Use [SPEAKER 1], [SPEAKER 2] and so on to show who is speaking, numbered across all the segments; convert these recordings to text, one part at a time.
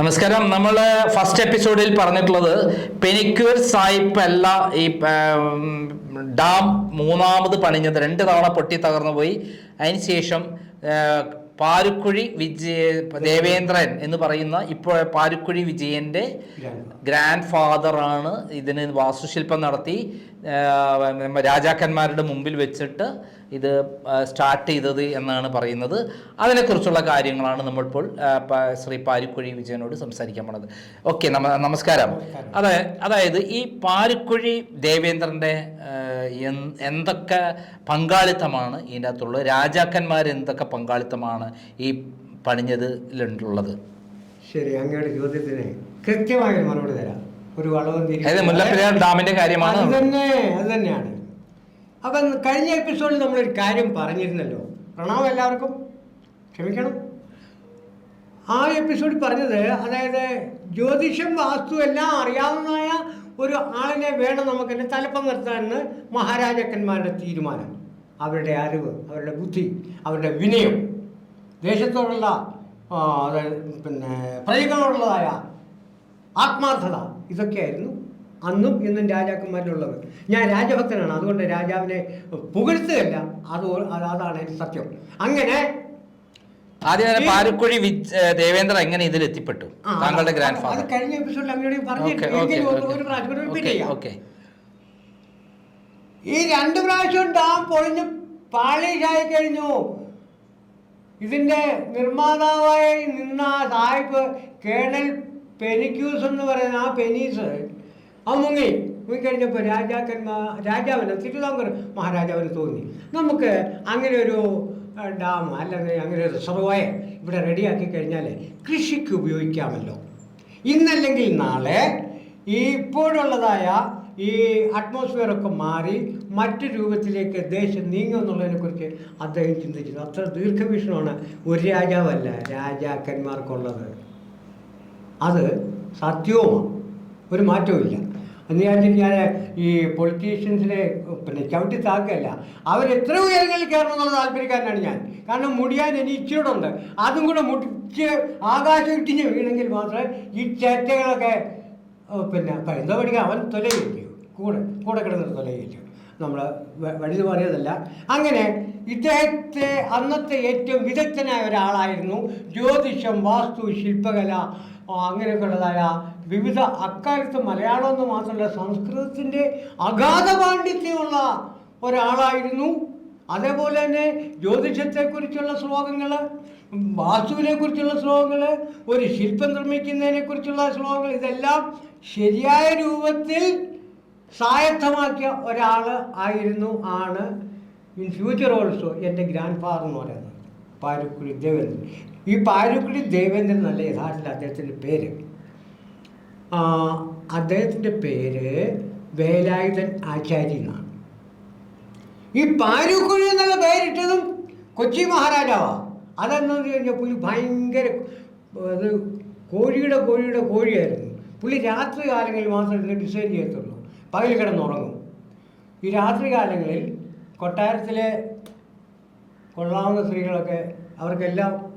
[SPEAKER 1] നമസ്കാരം. നമ്മൾ ഫസ്റ്റ് എപ്പിസോഡിൽ പറഞ്ഞിട്ടുള്ളത് പെനിക്യൂർ സായിപ്പ് അല്ല ഈ ഡാം മൂന്നാമത് പണിഞ്ഞത്. രണ്ട് തവണ പൊട്ടി തകർന്നു പോയി. അതിനുശേഷം പാരുക്കുഴി വിജയ ദേവേന്ദ്രൻ എന്ന് പറയുന്ന ഇപ്പോൾ പാരുക്കുഴി വിജയന്റെ ഗ്രാൻഡ് ഫാദറാണ് ഇതിന് വാസ്തുശില്പം നടത്തി. രാജാക്കന്മാരുടെ മുമ്പിൽ വെച്ചിട്ട് ഇത് സ്റ്റാർട്ട് ചെയ്തത് എന്നാണ് പറയുന്നത്. അതിനെക്കുറിച്ചുള്ള കാര്യങ്ങളാണ് നമ്മളിപ്പോൾ ശ്രീ പാരിക്കുഴി വിജയനോട് സംസാരിക്കാൻ പോണത്. ഓക്കെ നമ നമസ്കാരം. അതെ അതായത് ഈ പാരിക്കുഴി ദേവേന്ദ്രന്റെ എന്തൊക്കെ പങ്കാളിത്തമാണ് ഇതിന്റെ അകത്തുള്ളത് രാജാക്കന്മാർ എന്തൊക്കെ പങ്കാളിത്തമാണ് ഈ പണിഞ്ഞതിലുള്ളത്?
[SPEAKER 2] ശരി അങ്ങയുടെ ചോദ്യത്തിന് കൃത്യമായ മറുപടി തരാം. ഒരു വളവും
[SPEAKER 1] ഡാമിന്റെ കാര്യമാണ്.
[SPEAKER 2] അത് തന്നെ അത് തന്നെയാണ്. അപ്പം കഴിഞ്ഞ എപ്പിസോഡിൽ നമ്മളൊരു കാര്യം പറഞ്ഞിരുന്നല്ലോ. പ്രണവ് എല്ലാവർക്കും ക്ഷമിക്കണം. ആ എപ്പിസോഡിൽ പറഞ്ഞത് അതായത് ജ്യോതിഷം വാസ്തു എല്ലാം അറിയാവുന്നതായ ഒരു ആളിനെ വേണം നമുക്ക് എന്നെ തലപ്പം നിർത്താനെന്ന് മഹാരാജാക്കന്മാരുടെ തീരുമാനം. അവരുടെ അറിവ് അവരുടെ ബുദ്ധി അവരുടെ വിനയം ദേശത്തോടുള്ള പിന്നെ പ്രജകളോടുള്ളതായ ആത്മാർത്ഥത ഇതൊക്കെയായിരുന്നു. അന്നും ഇന്നും രാജാക്കന്മാരിലുള്ളത്. ഞാൻ രാജഭക്തനാണ്. അതുകൊണ്ട് രാജാവിനെ പുകഴ്ത്തുകയല്ല. അത് അതാണ് എന്റെ സത്യം. അങ്ങനെ
[SPEAKER 1] ആദ്യം പാലക്കുഴി ദേവേന്ദ്ര എങ്ങനെ ഇതിൽ എത്തിപ്പെട്ടു താങ്കളുടെ ഗ്രാൻഡ് ഫാദർ
[SPEAKER 2] കഴിഞ്ഞ എപ്പിസോഡിൽ.
[SPEAKER 1] ഓക്കെ
[SPEAKER 2] ഈ രണ്ട് പ്രാവശ്യം ഡാം പൊളിഞ്ഞ് പാളീഷായി കഴിഞ്ഞു. ഇതിന്റെ നിർമ്മാതാവായി നിന്ന സാഹിബ് കേണൽ പെനിക്യൂസ് എന്ന് പറയുന്ന ആ പെനീസ് ആ മുങ്ങി മുങ്ങിക്കഴിഞ്ഞപ്പോൾ രാജാക്കന്മാർ രാജാവിന് തിരുവിതാംകൂർ മഹാരാജാവിന് തോന്നി. നമുക്ക് അങ്ങനെ ഒരു ഡാം അല്ലെങ്കിൽ അങ്ങനെ ഒരു റിസർവോയർ ഇവിടെ റെഡിയാക്കി കഴിഞ്ഞാൽ കൃഷിക്ക് ഉപയോഗിക്കാമല്ലോ. ഇന്നല്ലെങ്കിൽ നാളെ ഈ ഇപ്പോഴുള്ളതായ ഈ അറ്റ്മോസ്ഫിയർ ഒക്കെ മാറി മറ്റു രൂപത്തിലേക്ക് ദേശം നീങ്ങും എന്നുള്ളതിനെ കുറിച്ച് അദ്ദേഹം ചിന്തിച്ചിരുന്നു അത്ര ദീർഘവീക്ഷണമാണ് ഒരു രാജാവല്ല രാജാക്കന്മാർക്കുള്ളത്. അത് സത്യവുമാണ്. ഒരു മാറ്റവുമില്ല. എന്ന് ഞാൻ ഈ പൊളിറ്റീഷ്യൻസിനെ പിന്നെ ചവിട്ടി താക്കല്ല അവർ എത്ര ഉയരങ്ങളിൽ കയറണം എന്നുള്ള താല്പര്യക്കാരനാണ് ഞാൻ. കാരണം മുടിയാൻ എനിക്ക് ഇച്ചിരൂടെ ഉണ്ട് അതും കൂടെ മുടിച്ച് ആകാശം ഇട്ടിഞ്ഞ് വീണെങ്കിൽ മാത്രമേ ഈ ചേറ്റകളൊക്കെ പിന്നെ എന്തോ പഠിക്കുക അവൻ തൊലയില്ലയോ കൂടെ കൂടെ കിടന്നിട്ട് തൊലയില്ലയോ നമ്മൾ വഴുതി മാറിയതല്ല. അങ്ങനെ ഇദ്ദേഹത്തെ അന്നത്തെ ഏറ്റവും വിദഗ്ധനായ ഒരാളായിരുന്നു ജ്യോതിഷം വാസ്തു ശില്പകല അങ്ങനെയൊക്കെ അങ്ങനെയൊക്കെയുള്ളതായ വിവിധ അക്കാലത്ത് മലയാളം എന്ന് മാത്രമല്ല സംസ്കൃതത്തിന്റെ അഗാധ പാണ്ഡിത്യമുള്ള ഒരാളായിരുന്നു. അതേപോലെ തന്നെ ജ്യോതിഷത്തെക്കുറിച്ചുള്ള ശ്ലോകങ്ങൾ വാസ്തുവിനെ കുറിച്ചുള്ള ശ്ലോകങ്ങൾ ഒരു ശില്പം നിർമ്മിക്കുന്നതിനെ കുറിച്ചുള്ള ശ്ലോകങ്ങൾ ഇതെല്ലാം ശരിയായ രൂപത്തിൽ സ്വായത്തമാക്കിയ ഒരാൾ ആയിരുന്നു ആണ് ഇൻ ഫ്യൂച്ചർ ഓൾസോ എന്റെ ഗ്രാൻഡ് ഫാദർ എന്ന് പറയുന്നത്. പാരുക്കുടി ദേവേന്ദ്രൻ. ഈ പാരുക്കുടി ദേവേന്ദ്രൻ എന്നല്ല യഥാർത്ഥത്തിൽ അദ്ദേഹത്തിന്റെ പേര്. അദ്ദേഹത്തിന്റെ പേര് വേലായുധൻ ആചാരി എന്നാണ്. ഈ പാരുക്കുഴി എന്നുള്ള പേരിട്ടതും കൊച്ചി മഹാരാജാവാ. അതെന്നു കഴിഞ്ഞാൽ പുള്ളി ഭയങ്കര അത് കോഴിയുടെ കോഴിയുടെ കോഴിയായിരുന്നു. പുള്ളി രാത്രി കാലങ്ങളിൽ മാത്രമേ ഡിസൈൻ ചെയ്യത്തുള്ളൂ. പകൽ കിടന്നുറങ്ങും ഈ രാത്രി കാലങ്ങളിൽ കൊട്ടാരത്തിലെ കൊള്ളാവുന്ന സ്ത്രീകളൊക്കെ അവർക്കെല്ലാം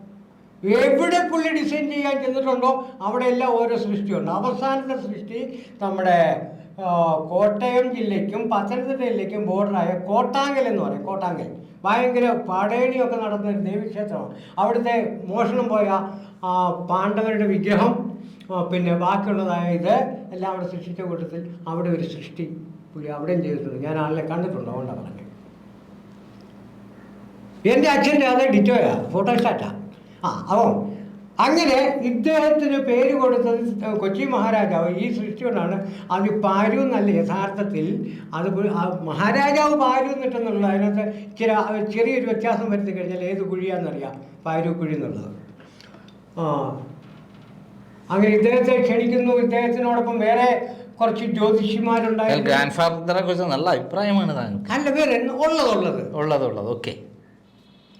[SPEAKER 2] എവിടെ പുള്ളി ഡിസൈൻ ചെയ്യാൻ ചെന്നിട്ടുണ്ടോ അവിടെ എല്ലാം ഓരോ സൃഷ്ടിയുണ്ട്. അവസാനത്തെ സൃഷ്ടി നമ്മുടെ കോട്ടയം ജില്ലയ്ക്കും പത്തനംതിട്ട ജില്ലയ്ക്കും ബോർഡറായ കോട്ടാങ്കൽ എന്ന് പറയും. കോട്ടാങ്കൽ. ഭയങ്കര പടയണിയൊക്കെ നടന്ന ഒരു ദേവീക്ഷേത്രമാണ്. അവിടുത്തെ മോഷണം പോയ പാണ്ഡവരുടെ വിഗ്രഹം പിന്നെ ബാക്കിയുള്ളതായ ഇത് എല്ലാം അവിടെ സൃഷ്ടിച്ച കൂട്ടത്തിൽ അവിടെ ഒരു സൃഷ്ടി പുള്ളി അവിടെയും ചെയ്തിട്ടുണ്ട്. ഞാൻ ആളിനെ കണ്ടിട്ടുണ്ട് അതുകൊണ്ടാണ് പറഞ്ഞത്. എന്റെ അച്ഛന്റെ അത് ഡിറ്റോയാ ഫോട്ടോസ്റ്റാറ്റാ ആ അപ്പോൾ അങ്ങനെ ഇദ്ദേഹത്തിന് പേര് കൊടുത്തത് കൊച്ചി മഹാരാജാവ്. ഈ സൃഷ്ടി കൊണ്ടാണ് അത് പാരു എന്നല്ല യഥാർത്ഥത്തിൽ അത് മഹാരാജാവ് പാരു എന്നിട്ടെന്നുള്ള അതിനകത്ത് ചില ചെറിയൊരു വ്യത്യാസം വരുത്തി കഴിഞ്ഞാൽ ഏത് കുഴിയാണെന്നറിയാം പാരു കുഴി എന്നുള്ളത്. ആ അങ്ങനെ ഇദ്ദേഹത്തെ ക്ഷണിക്കുന്നു. ഇദ്ദേഹത്തിനോടൊപ്പം വേറെ കുറച്ച് ജ്യോതിഷിമാരുണ്ടായിരുന്നു.
[SPEAKER 1] ഗ്രാൻഡ് ഫാദറെ കുറിച്ച് നല്ല അഭിപ്രായമാണ് താങ്കൾക്ക്.
[SPEAKER 2] നല്ല പേര് ഉള്ളതുള്ളത്.
[SPEAKER 1] ഉള്ളത് ഉള്ളത് ഓക്കെ.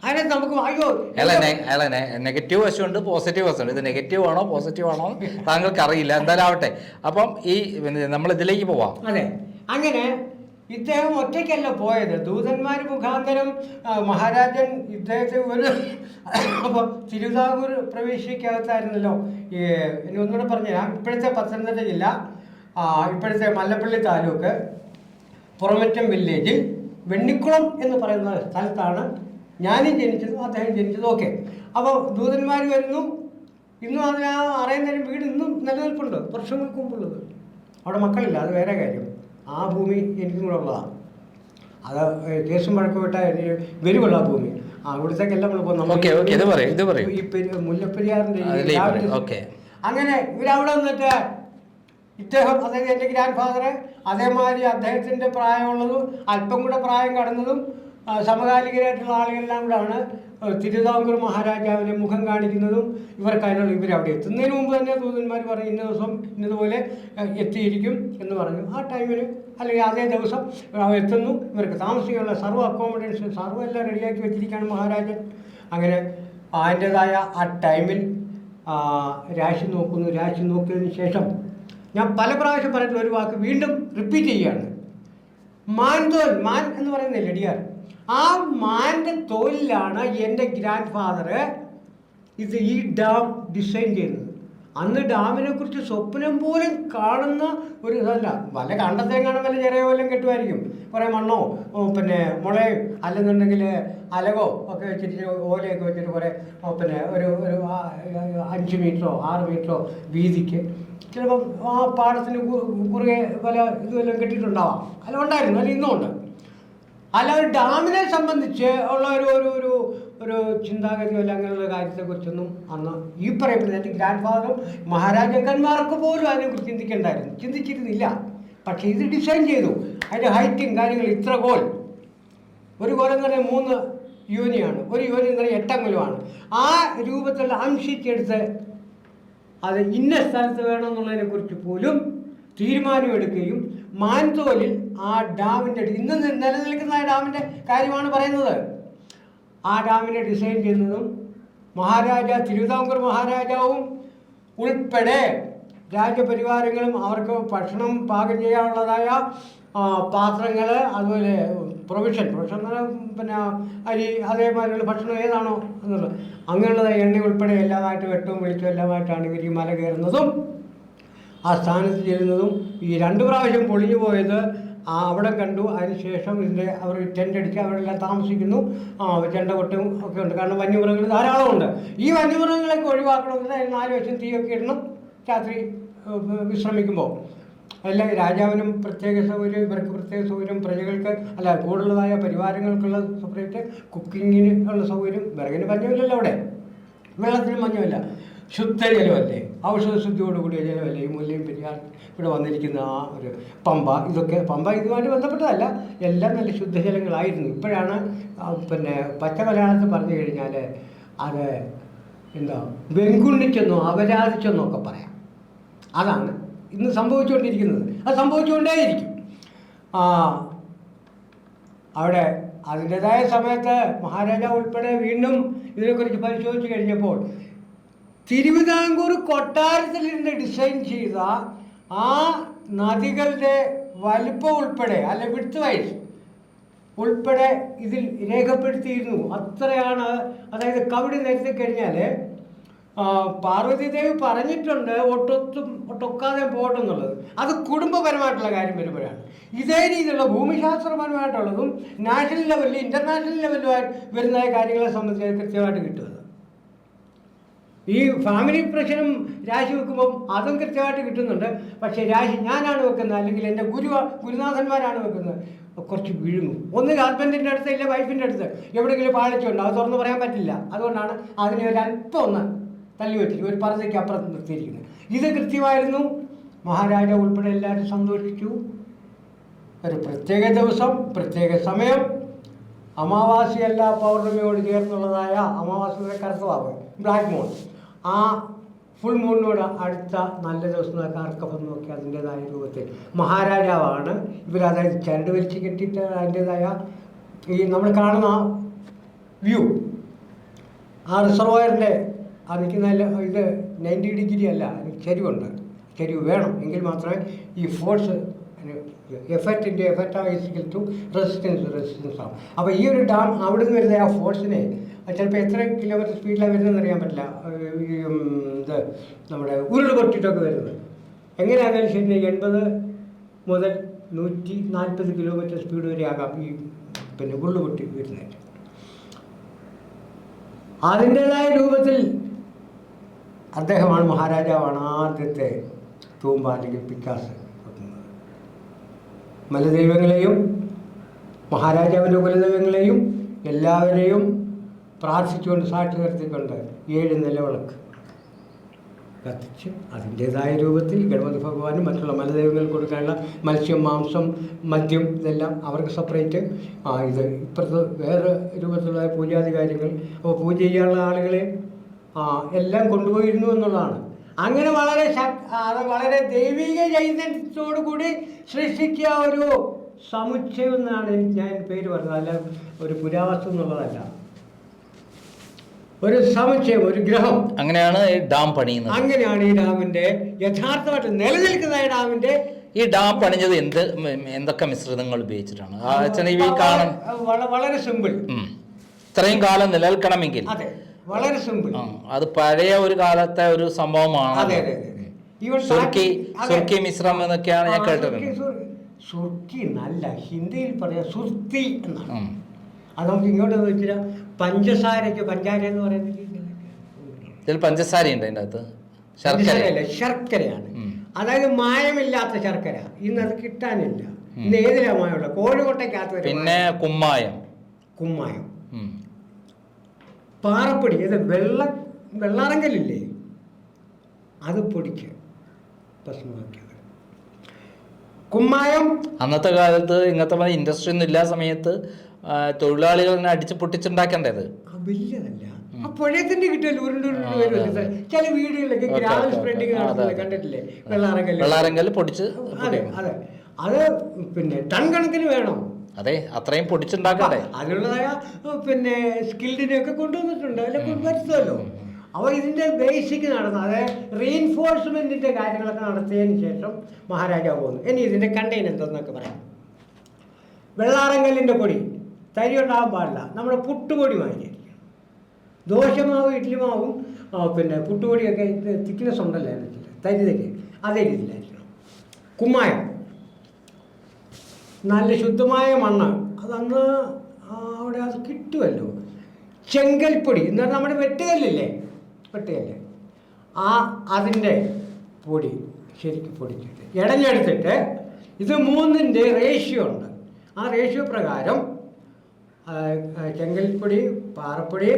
[SPEAKER 2] അതിനകത്ത് നമുക്ക് അയ്യോ
[SPEAKER 1] അല്ല അല്ല നെഗറ്റീവ് വശമുണ്ട് പോസിറ്റീവ് വശമുണ്ട് ഇത് നെഗറ്റീവ് ആണോ പോസിറ്റീവ് ആണോ താങ്കൾക്ക് അറിയില്ല എന്തായാലും ആവട്ടെ. അപ്പം ഈ നമ്മൾ ഇതിലേക്ക് പോവാം.
[SPEAKER 2] അതെ. അങ്ങനെ ഇദ്ദേഹം ഒറ്റയ്ക്കല്ല പോയത്. ദൂതന്മാർ മുഖാന്തരം മഹാരാജൻ ഇദ്ദേഹത്തെ ഒരു അപ്പോൾ തിരുവിതാംകൂർ പ്രവേശിക്കകത്തായിരുന്നല്ലോ ഈ ഇനി ഒന്നുകൂടെ പറഞ്ഞുതരാം ഇപ്പോഴത്തെ പത്തനംതിട്ട ജില്ല ഇപ്പോഴത്തെ മല്ലപ്പള്ളി താലൂക്ക് പുറമറ്റം വില്ലേജിൽ വെണ്ണിക്കുളം എന്ന് പറയുന്ന സ്ഥലത്താണ് ഞാനും ജനിച്ചതും അദ്ദേഹം ജനിച്ചതും ഒക്കെ. അപ്പോൾ ദൂതന്മാർ വരുന്നു. ഇന്നും അതിന് ആ അറിയുന്നതിന് വീട് ഇന്നും നിലനിൽപ്പുണ്ട്. വർഷങ്ങൾക്ക് മുമ്പുള്ളത് അവിടെ മക്കളില്ല. അത് വേറെ കാര്യം. ആ ഭൂമി എനിക്കും കൂടെ ഉള്ളതാണ് അത് കേസും വഴക്കുമിട്ട വരുവുള്ള ആ ഭൂമി. ആ അവിടുത്തേക്കെല്ലാം നമ്മൾ. നമ്മൾ. ഈ
[SPEAKER 1] ഓക്കേ.
[SPEAKER 2] അങ്ങനെ ഇവരവിടെ വന്നിട്ട് ഇദ്ദേഹം അതായത് എന്റെ ഗ്രാൻഡ് ഫാദർ അതേമാതിരി അദ്ദേഹത്തിന്റെ പ്രായമുള്ളതും അല്പം കൂടെ പ്രായം കടന്നതും സമകാലികരായിട്ടുള്ള ആളുകളെല്ലാം കൂടെയാണ് തിരുവിതാംകൂർ മഹാരാജാവിനെ മുഖം കാണിക്കുന്നതും ഇവർക്ക് അതിനുള്ള ഇവരവിടെ എത്തുന്നതിന് മുമ്പ് തന്നെ ദൂതന്മാർ പറഞ്ഞു ഇന്ന ദിവസം ഇന്നതുപോലെ എത്തിയിരിക്കും എന്ന് പറഞ്ഞു. ആ ടൈമിൽ അല്ലെങ്കിൽ അതേ ദിവസം എത്തുന്നു. ഇവർക്ക് താമസിക്കാനുള്ള സർവ അക്കോമഡേഷൻ സർവ എല്ലാം റെഡിയാക്കി വെച്ചിരിക്കുകയാണ് മഹാരാജൻ. അങ്ങനെ അതിന്റെതായ ആ ടൈമിൽ രാശി നോക്കുന്നു. രാശി നോക്കിയതിന് ശേഷം ഞാൻ പല പ്രാവശ്യം പറഞ്ഞിട്ടുള്ള ഒരു വാക്ക് വീണ്ടും റിപ്പീറ്റ് ചെയ്യുകയാണ്. മാൻതോൽ മാൻ എന്ന് പറയുന്നത് ലെഡിയാർ ആ മാന്റെ തോലിലാണ് എന്റെ ഗ്രാൻഡ് ഫാദർ ഇത് ഈ ഡാം ഡിസൈൻ ചെയ്തത്. അന്ന് ഡാമിനെ കുറിച്ച് സ്വപ്നം പോലും കാണുന്ന ഒരു ഇതല്ല. വല്ല കണ്ടത്തേങ്ങാണ് വല്ല ചെറിയ പോലും കെട്ടുമായിരിക്കും. കുറേ മണ്ണോ പിന്നെ മുളയോ അല്ലെന്നുണ്ടെങ്കിൽ അലകോ ഒക്കെ വെച്ചിട്ട് ഓലയൊക്കെ വെച്ചിട്ട് കുറേ പിന്നെ ഒരു ഒരു അഞ്ച് മീറ്ററോ ആറ് മീറ്ററോ വീതിക്ക്. ചിലപ്പം ആ പാടത്തിന് കുറുകെ പല ഇതുവെല്ലാം കെട്ടിയിട്ടുണ്ടാവാം. അല്ല ഉണ്ടായിരുന്നു അല്ല ഇന്നും ഉണ്ട് അല്ല ഒരു ഡാമിനെ സംബന്ധിച്ച് ഉള്ള ഒരു ഒരു ഒരു ഒരു ചിന്താഗതിയോ അല്ല അങ്ങനെയുള്ള കാര്യത്തെക്കുറിച്ചൊന്നും അന്ന് ഈ പറയപ്പെടുന്ന എന്റെ ഗ്രാൻഡ് ഫാദറും മഹാരാജാക്കന്മാർക്ക് പോലും അതിനെക്കുറിച്ച് ചിന്തിക്കേണ്ടായിരുന്നു. ചിന്തിച്ചിരുന്നില്ല. പക്ഷേ ഇത് ഡിസൈൻ ചെയ്തു. അതിന്റെ ഹൈറ്റും കാര്യങ്ങൾ ഇത്ര ഗോൾ ഒരു ഗോൾ എന്ന് പറഞ്ഞാൽ മൂന്ന് യോനിയാണ്. ഒരു യോനി എന്ന് പറഞ്ഞാൽ എട്ടംഗുലമാണ് ആ രൂപത്തിലുള്ള അംശിച്ചെടുത്ത് അത് ഇന്ന സ്ഥലത്ത് വേണമെന്നുള്ളതിനെ കുറിച്ച് പോലും തീരുമാനമെടുക്കുകയും മാൻതോലിൽ ആ ഡാമിന്റെ ഇന്ന് നിലനിൽക്കുന്ന ആ ഡാമിന്റെ കാര്യമാണ് പറയുന്നത്. ആ ഡാമിനെ ഡിസൈൻ ചെയ്യുന്നതും മഹാരാജ തിരുവിതാംകൂർ മഹാരാജാവും ഉൾപ്പെടെ രാജപരിവാരങ്ങളും അവർക്ക് ഭക്ഷണം പാകം ചെയ്യാനുള്ളതായ പാത്രങ്ങൾ അതുപോലെ പ്രൊവിഷൻ പ്രൊവിഷൻ പിന്നെ അരി അതേമാതിരിയുള്ള ഭക്ഷണം ഏതാണോ എന്നുള്ളത്. അങ്ങനെയുള്ളത് എണ്ണ ഉൾപ്പെടെ എല്ലാമായിട്ട് വെട്ടവും വെളിച്ചവും എല്ലാമായിട്ടാണ് ഇവർ ഈ മല കയറുന്നതും. ആ സ്ഥാനത്ത് ചെല്ലുന്നതും ഈ രണ്ട് പ്രാവശ്യം പൊളിഞ്ഞു പോയത് ആ അവിടെ കണ്ടു. അതിനുശേഷം ഇതിന്റെ അവർ ടെന്റ് അടിച്ച് അവരെല്ലാം താമസിക്കുന്നു. ആ ചെണ്ടകൊട്ടും ഒക്കെ ഉണ്ട്. കാരണം വന്യമൃഗങ്ങൾ ധാരാളമുണ്ട് ഈ വന്യമൃഗങ്ങളൊക്കെ ഒഴിവാക്കണമെങ്കിൽ അതിന് നാല് വശം തീയൊക്കെ ഇടണം. രാത്രി വിശ്രമിക്കുമ്പോൾ. എല്ലാം രാജാവിനും പ്രത്യേക സൗകര്യം ഇവർക്ക് പ്രത്യേക സൗകര്യം പ്രജകൾക്ക് അല്ല കൂടുതലായ പരിവാരങ്ങൾക്കുള്ള സെപ്പറേറ്റ് കുക്കിങ്ങിന് ഉള്ള സൗകര്യം. വിറകിന് പഞ്ഞമില്ലല്ലോ അവിടെ. വെള്ളത്തിന് മഞ്ഞമില്ല. ശുദ്ധജലമല്ലേ? ഔഷധ ശുദ്ധിയോടുകൂടിയ ജലമല്ലേ? ഈ മുല്ലയും പെരിയാർ ഇവിടെ വന്നിരിക്കുന്ന ആ ഒരു പമ്പ ഇതൊക്കെ പമ്പ ഇതുമായിട്ട് ബന്ധപ്പെട്ടതല്ല. എല്ലാം നല്ല ശുദ്ധജലങ്ങളായിരുന്നു. ഇപ്പോഴാണ് പിന്നെ പച്ച മലയാളത്തിൽ പറഞ്ഞു കഴിഞ്ഞാൽ അത് എന്താ വെങ്കുണ്ണിച്ചെന്നോ അപരാധിച്ചെന്നോ ഒക്കെ പറയാം. അതാണ് ഇന്ന് സംഭവിച്ചുകൊണ്ടിരിക്കുന്നത്. അത് സംഭവിച്ചുകൊണ്ടേയിരിക്കും. അവിടെ അതിന്റെതായ സമയത്ത് മഹാരാജാവ് ഉൾപ്പെടെ വീണ്ടും ഇതിനെക്കുറിച്ച് പരിശോധിച്ചു കഴിഞ്ഞപ്പോൾ തിരുവിതാംകൂർ കൊട്ടാരത്തിലിരുന്ന് ഡിസൈൻ ചെയ്ത ആ നദികളുടെ വലിപ്പം ഉൾപ്പെടെ അല്ലെ വിടുത്ത് വയസ്സ് ഉൾപ്പെടെ ഇതിൽ രേഖപ്പെടുത്തിയിരുന്നു. അത്രയാണ് അതായത് കവിടി നിരത്തി കഴിഞ്ഞാൽ പാർവതി ദേവി പറഞ്ഞിട്ടുണ്ട് ഒട്ടൊത്തും ഒട്ടൊക്കാതെ പോട്ടെന്നുള്ളത് അത് കുടുംബപരമായിട്ടുള്ള കാര്യം വരുമ്പോഴാണ്. ഇതേ രീതിയിലുള്ള ഭൂമിശാസ്ത്രപരമായിട്ടുള്ളതും നാഷണൽ ലെവലിൽ ഇന്റർനാഷണൽ ലെവലുമായി വരുന്ന കാര്യങ്ങളെ സംബന്ധിച്ച് കൃത്യമായിട്ട് കിട്ടുന്നത് ഈ ഫാമിലി പ്രശ്നം രാശി വെക്കുമ്പോൾ അതും കൃത്യമായിട്ട് കിട്ടുന്നുണ്ട്. പക്ഷേ രാശി ഞാനാണ് വെക്കുന്നത് അല്ലെങ്കിൽ എന്റെ ഗുരു ഗുരുനാഥന്മാരാണ് വെക്കുന്നത്. കുറച്ച് വീഴുന്നു ഒന്ന് ഹസ്ബൻഡിന്റെ അടുത്ത് ഇല്ല വൈഫിന്റെ അടുത്ത് എവിടെയെങ്കിലും പാളിച്ചുണ്ട് അത് തുറന്ന് പറയാൻ പറ്റില്ല. അതുകൊണ്ടാണ് അതിനെ ഒരു അല്പം ഒന്ന് തള്ളി വെച്ചിട്ട് ഒരു പർദ്ദയ്ക്ക് അപ്പുറത്ത് നിർത്തിയിരിക്കുന്നത്. ഇത് കൃത്യമായിരുന്നു. മഹാരാജ ഉൾപ്പെടെ എല്ലാവരും സന്തോഷിച്ചു. ഒരു പ്രത്യേക ദിവസം പ്രത്യേക സമയം. അമാവാസിയല്ല പൗർണമിയോട് ചേർന്നുള്ളതായ അമാവാസിയുടെ കറുത്തവാവ് ബ്ലാക്ക് മൂൺ ആ ഫുൾ മൂണിനോട് അടുത്ത നല്ല ദിവസം കറക്കപ്പം നോക്കി അതിന്റെതായ രൂപത്തിൽ. മഹാരാജാവാണ്. ഇവർ അതായത് ചരട് വലിച്ച് കെട്ടിയിട്ട് അതിന്റെതായ ഈ നമ്മൾ കാണുന്ന വ്യൂ. ആ റിസർവോയറിന്റെ ആ നിൽക്കുന്ന ഇത് നയന്റി ഡിഗ്രി അല്ല ചെരിവുണ്ട്. ചെരിവ് വേണം. എങ്കിൽ മാത്രമേ ഈ force എഫക്റ്റിന്റെ effect is equal to resistance resistance ആവും. അപ്പോൾ ഈ ഒരു ഡാം അവിടെ നിന്ന് വരുന്ന ആ ഫോഴ്സിനെ ചിലപ്പോൾ എത്ര കിലോമീറ്റർ സ്പീഡിലാണ് വരുന്നതെന്ന് അറിയാൻ പറ്റില്ല. ഇത് നമ്മുടെ ഉരുൾ പൊട്ടിയിട്ടൊക്കെ വരുന്നത്. എങ്ങനെയാണെങ്കിലും ശരി എൺപത് മുതൽ നൂറ്റി നാൽപ്പത് കിലോമീറ്റർ സ്പീഡ് വരെ ആകാം ഈ പിന്നെ ഉരുൾ പൊട്ടി വരുന്നതായിട്ട് അതിന്റെതായ രൂപത്തിൽ അദ്ദേഹമാണ് മഹാരാജാവാണ് ആദ്യത്തെ തൂമ്പ അല്ലെങ്കിൽ പിക്കാസ് മലദൈവങ്ങളെയും മഹാരാജാവിന്റെ കുലദൈവങ്ങളെയും എല്ലാവരെയും പ്രാർത്ഥിച്ചുകൊണ്ട് സാക്ഷി നിർത്തിക്കൊണ്ട് ഏഴ് നിലവിളക്ക് കത്തിച്ച് അതിന്റേതായ രൂപത്തിൽ ഗണപതി ഭഗവാനും മറ്റുള്ള മലദൈവങ്ങൾക്ക് കൊടുക്കാനുള്ള മത്സ്യം മാംസം മദ്യം ഇതെല്ലാം അവർക്ക് സെപ്പറേറ്റ് ആ ഇത് ഇപ്പുറത്ത് വേറെ രൂപത്തിലുള്ള പൂജാതി കാര്യങ്ങൾ. അപ്പോൾ പൂജ ചെയ്യാനുള്ള ആളുകളെ എല്ലാം കൊണ്ടുപോയിരുന്നു എന്നുള്ളതാണ്. അങ്ങനെ വളരെ അത് വളരെ ദൈവിക ചൈതന്യത്തോടു കൂടി സൃഷ്ടിച്ച ഒരു സമുച്ചയം എന്നാണ് ഞാൻ പേര് പറഞ്ഞത്. അല്ല ഒരു പുരാവസ്തു എന്നുള്ളതല്ല. ഒരു സമുച്ചയം ഒരു ഗ്രഹം.
[SPEAKER 1] അങ്ങനെയാണ് ഈ ഡാം പണിയുന്നത്.
[SPEAKER 2] അങ്ങനെയാണ് ഈ ഡാമിന്റെ യഥാർത്ഥമായിട്ട് നിലനിൽക്കുന്ന ഈ ഡാമിന്റെ
[SPEAKER 1] ഈ ഡാം പണിഞ്ഞത് എന്ത് ഉം, എന്തൊക്കെ മിശ്രിതങ്ങൾ ഉപയോഗിച്ചിട്ടാണ്? ആ അച്ഛൻ ഈ
[SPEAKER 2] വള- വളരെ സിമ്പിൾ.
[SPEAKER 1] ഉം. ഇത്രയും കാലം നിലനിൽക്കണമെങ്കിൽ.
[SPEAKER 2] അതെ വളരെ സിമ്പിൾ.
[SPEAKER 1] ആ, അത് പഴയ ഒരു കാലത്തെ ഒരു സംഭവമാണ്.
[SPEAKER 2] അതെ അതെ അതെ ഈവൻ
[SPEAKER 1] സുർക്കി
[SPEAKER 2] അതെ.
[SPEAKER 1] സുർക്കി മിശ്രം എന്നൊക്കെയാണ് ഞാൻ
[SPEAKER 2] കേട്ടത്
[SPEAKER 1] കേട്ടിട്ടുണ്ട്
[SPEAKER 2] സുർക്കി, സുർ- സുർക്കി നല്ല ഹിന്ദിയിൽ പറയാ സുർത്തി എന്നാണ്.
[SPEAKER 1] ഉം.
[SPEAKER 2] അത് നമുക്ക് ഇങ്ങോട്ട് വെച്ചാൽ പഞ്ചസാരയ്ക്ക് പഞ്ചാര എന്ന് പറയുന്നത്
[SPEAKER 1] ഇതിൽ പഞ്ചസാര ഉണ്ട് അതിന്റെ അകത്ത്. ശർക്കര.
[SPEAKER 2] പഞ്ചസാരയല്ല, ശർക്കരയാണ് അതായത് മായമില്ലാത്ത ശർക്കര. ഇന്ന് അത് കിട്ടാനില്ല. ഇന്ന് ഏതിലാ മായമുള്ള കോഴിക്കോട്ടയ്ക്കകത്ത്
[SPEAKER 1] പിന്നെ കുമ്മായം.
[SPEAKER 2] കുമ്മായം. പാറപ്പൊടി ഇത് വെള്ള വെള്ളാറങ്കലില്ലേ? അത് പൊടിക്ക്. ഭസ്മമാക്കിയത്. കുമ്മായം.
[SPEAKER 1] അന്നത്തെ കാലത്ത് ഇങ്ങനത്തെ ഇൻഡസ്ട്രി ഒന്നും ഇല്ലാ സമയത്ത് തൊഴിലാളികൾ ഇങ്ങനെ അടിച്ച് പൊട്ടിച്ചുണ്ടാക്കേണ്ടത്.
[SPEAKER 2] ആ വലിയതല്ല. ആ പുഴയത്തിന്റെ കിട്ടുമല്ലോ ഉരുണ്ട് ഉരുണ്ട് വരുമല്ലോ. ചില വീടുകളിലൊക്കെ ഗ്രാവൽ സ്പ്രെഡിങ് നടത്തുന്നത്. കണ്ടിട്ടില്ലേ?
[SPEAKER 1] വെള്ളാരങ്കൽ പൊടിച്ച്
[SPEAKER 2] അതെ അതെ. അത് പിന്നെ ടൺ കണക്കിന് വേണം.
[SPEAKER 1] അതെ അത്രയും പൊടിച്ചുണ്ടാക്കണ്ടേ
[SPEAKER 2] അതിനുള്ളതായ പിന്നെ സ്കിൽഡിനെ ഒക്കെ കൊണ്ടുവന്നിട്ടുണ്ട് അതിലൊക്കെ വരുത്തുമല്ലോ അവർ ഇതിന്റെ ബേസിക് നടന്നു. അതായത് റീഇൻഫോഴ്സ്മെന്റിന്റെ കാര്യങ്ങളൊക്കെ നടത്തിയതിന് ശേഷം മഹാരാജാവ് പോകുന്നു ഇനി ഇതിന്റെ കണ്ടെയ്ൻ എന്തെന്നൊക്കെ പറയാം. വെള്ളാറങ്കല്ലിന്റെ പൊടി. തരി ഉണ്ടാകാൻ പാടില്ല നമ്മുടെ പുട്ടുപൊടി വാങ്ങിക്കുക ദോശമാവും ഇഡ്ഡലി മാവും പിന്നെ പുട്ടുപൊടിയൊക്കെ തിക്നെസ് ഉണ്ടല്ലോ തരി തരി അതേ രീതിയിലായിരിക്കണം. കുമ്മായം. നല്ല ശുദ്ധമായ മണ്ണ് അതന്ന് അവിടെ അത് കിട്ടുമല്ലോ ചെങ്കൽപ്പൊടി. എന്ന് പറഞ്ഞാൽ നമ്മുടെ വെട്ടുകല്ലില്ലേ? വെട്ടുകല്ല്. ആ അതിന്റെ പൊടി ശരിക്കും പൊടിച്ചിട്ട് ഇടഞ്ഞെടുത്തിട്ട് ഇത് മൂന്നിന്റെ റേഷ്യോ ഉണ്ട്. ആ റേഷ്യോ പ്രകാരം ചെങ്കൽപ്പൊടി പാറപ്പൊടി